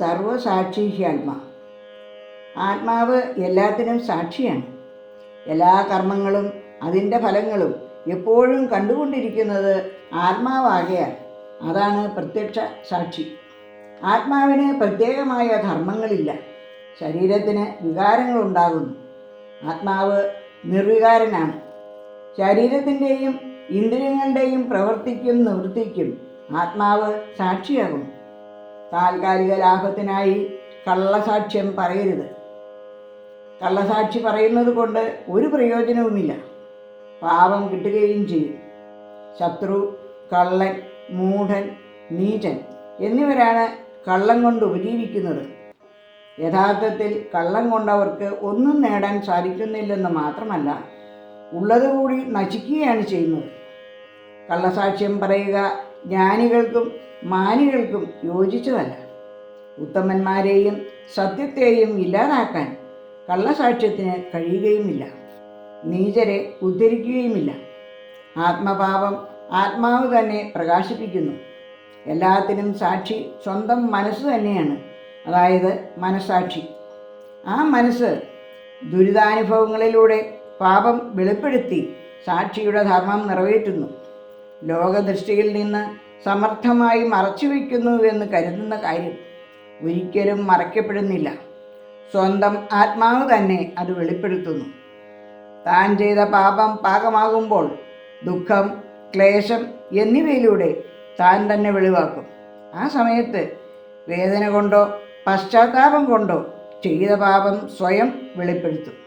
സർവസാക്ഷി ആത്മാ ആത്മാവ് എല്ലാത്തിനും സാക്ഷിയാണ്. എല്ലാ കർമ്മങ്ങളും അതിന്റെ ഫലങ്ങളും എപ്പോഴും കണ്ടുകൊണ്ടിരിക്കുന്നത് ആത്മാവാകയാൽ. അതാണ് പ്രത്യക്ഷ സാക്ഷി. ആത്മാവിന് പ്രത്യേകമായ ധർമ്മങ്ങളില്ല. ശരീരത്തിന് വികാരങ്ങളുണ്ടാകുന്നു. ആത്മാവ് നിർവികാരനാണ്. ശരീരത്തിന്റെയും ഇന്ദ്രിയങ്ങളുടെയും പ്രവർത്തിക്കും നിവൃത്തിക്കും ആത്മാവ് സാക്ഷിയാകുന്നു. താൽക്കാലിക ലാഭത്തിനായി കള്ളസാക്ഷ്യം പറയരുത്. കള്ളസാക്ഷി പറയുന്നത് കൊണ്ട് ഒരു പ്രയോജനവുമില്ല. പാപം കിട്ടുകയും ചെയ്യും. ശത്രു കള്ളൻ മൂഢൻ നീചൻ എന്നിവരാണ് കള്ളം കൊണ്ട് ഉപജീവിക്കുന്നത്. യഥാർത്ഥത്തിൽ കള്ളം കൊണ്ടവർക്ക് ഒന്നും നേടാൻ സാധിക്കുന്നില്ലെന്ന് മാത്രമല്ല ഉള്ളതുകൂടി നശിക്കുകയാണ് ചെയ്യുന്നത്. കള്ളസാക്ഷ്യം പറയുക ജ്ഞാനികൾക്കും മാനികൾക്കും യോജിച്ചതല്ല. ഉത്തമന്മാരെയും സത്യത്തെയും ഇല്ലാതാക്കാൻ കള്ളസാക്ഷ്യത്തിന് കഴിയുകയുമില്ല. നീചരെ ഉദ്ധരിക്കുകയുമില്ല. ആത്മഭാവം ആത്മാവ് തന്നെ പ്രകാശിപ്പിക്കുന്നു. എല്ലാത്തിനും സാക്ഷി സ്വന്തം മനസ്സ് തന്നെയാണ്. അതായത് മനസാക്ഷി ആ മനസ്സ് ദുരിതാനുഭവങ്ങളിലൂടെ പാപം വെളിപ്പെടുത്തി സാക്ഷിയുടെ ധർമ്മം നിറവേറ്റുന്നു. ലോകദൃഷ്ടിയിൽ നിന്ന് സമർത്ഥമായി മറച്ചുവെക്കുന്നു എന്ന് കരുതുന്ന കാര്യം ഒരിക്കലും മറയ്ക്കപ്പെടുന്നില്ല. സ്വന്തം ആത്മാവ് തന്നെ അത് വെളിപ്പെടുത്തുന്നു. താൻ ചെയ്ത പാപം പാകമാകുമ്പോൾ ദുഃഖം ക്ലേശം എന്നിവയിലൂടെ താൻ തന്നെ വെളിവാക്കും. ആ സമയത്ത് വേദന കൊണ്ടോ പശ്ചാത്താപം കൊണ്ടോ ചെയ്ത പാപം സ്വയം വെളിപ്പെടുത്തും.